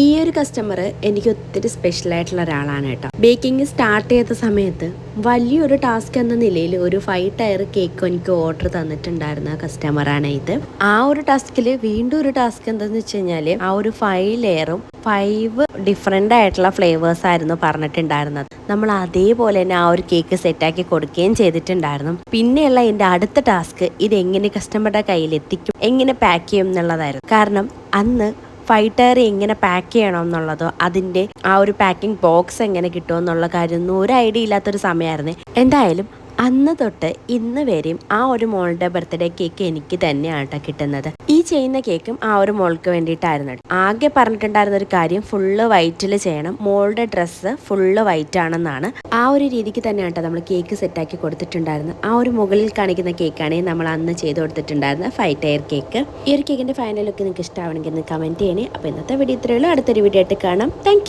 ഈ ഒരു കസ്റ്റമർ എനിക്ക് ഒത്തിരി സ്പെഷ്യൽ ആയിട്ടുള്ള ഒരാളാണ് കേട്ടോ. ബേക്കിംഗ് സ്റ്റാർട്ട് ചെയ്ത സമയത്ത് വലിയൊരു ടാസ്ക് എന്ന നിലയിൽ ഒരു ഫൈവ് ടയർ കേക്ക് എനിക്ക് ഓർഡർ തന്നിട്ടുണ്ടായിരുന്ന കസ്റ്റമറാണ് ഇത്. ആ ഒരു ടാസ്കിൽ വീണ്ടും ഒരു ടാസ്ക് എന്താന്ന് വെച്ച് കഴിഞ്ഞാൽ ആ ഒരു ഫൈവ് ലെയറും ഫൈവ് ഡിഫറെന്റ് ആയിട്ടുള്ള ഫ്ലേവേഴ്സ് ആയിരുന്നു പറഞ്ഞിട്ടുണ്ടായിരുന്നത്. നമ്മൾ അതേപോലെ തന്നെ ആ ഒരു കേക്ക് സെറ്റാക്കി കൊടുക്കുകയും ചെയ്തിട്ടുണ്ടായിരുന്നു. പിന്നെയുള്ള എന്റെ അടുത്ത ടാസ്ക് ഇത് എങ്ങനെ കസ്റ്റമറുടെ കയ്യിൽ എത്തിക്കും എങ്ങനെ പാക്ക് ചെയ്യും എന്നുള്ളതായിരുന്നു. കാരണം അന്ന് ഫൈവ് ടയർ എങ്ങനെ പാക്ക് ചെയ്യണം എന്നുള്ളതോ അതിന്റെ ആ ഒരു പാക്കിംഗ് ബോക്സ് എങ്ങനെ കിട്ടുമെന്നുള്ള കാര്യമൊന്നും ഒരു ഐഡിയ ഇല്ലാത്തൊരു സമയമായിരുന്നു. എന്തായാലും അന്ന് തൊട്ട് ഇന്ന് വരെയും ആ ഒരു മോളുടെ ബർത്ത്ഡേ കേക്ക് എനിക്ക് തന്നെയാണ് ട്ടോ കിട്ടുന്നത്. ഈ ചെയ്യുന്ന കേക്കും ആ ഒരു മോൾക്ക് വേണ്ടിയിട്ടായിരുന്നു ട്ടോ. ആകെ പറഞ്ഞിട്ടുണ്ടായിരുന്ന ഒരു കാര്യം ഫുള്ള് വൈറ്റിൽ ചെയ്യണം. മോളുടെ ഡ്രസ്സ് ഫുള്ള് വൈറ്റ് ആണെന്നാണ്. ആ ഒരു രീതിക്ക് തന്നെയാണ് കേട്ടോ നമ്മൾ കേക്ക് സെറ്റാക്കി കൊടുത്തിട്ടുണ്ടായിരുന്നു ആ ഒരു മുകളിൽ കാണിക്കുന്ന കേക്കാണ് നമ്മൾ അന്ന് ചെയ്ത് കൊടുത്തിട്ടുണ്ടായിരുന്നത് ഫൈവ് ടയർ കേക്ക് ഈ ഒരു കേക്കിന്റെ ഫൈനൽ ലുക്ക് നിങ്ങൾക്ക് ഇഷ്ടമാണെങ്കിൽ ഒന്ന് കമന്റ് ചെയ്യണേ. അപ്പോൾ ഇന്നത്തെ വീഡിയോ ഇത്രയുള്ളൂ അടുത്തൊരു വീഡിയോ ആയിട്ട് കാണാം. താങ്ക്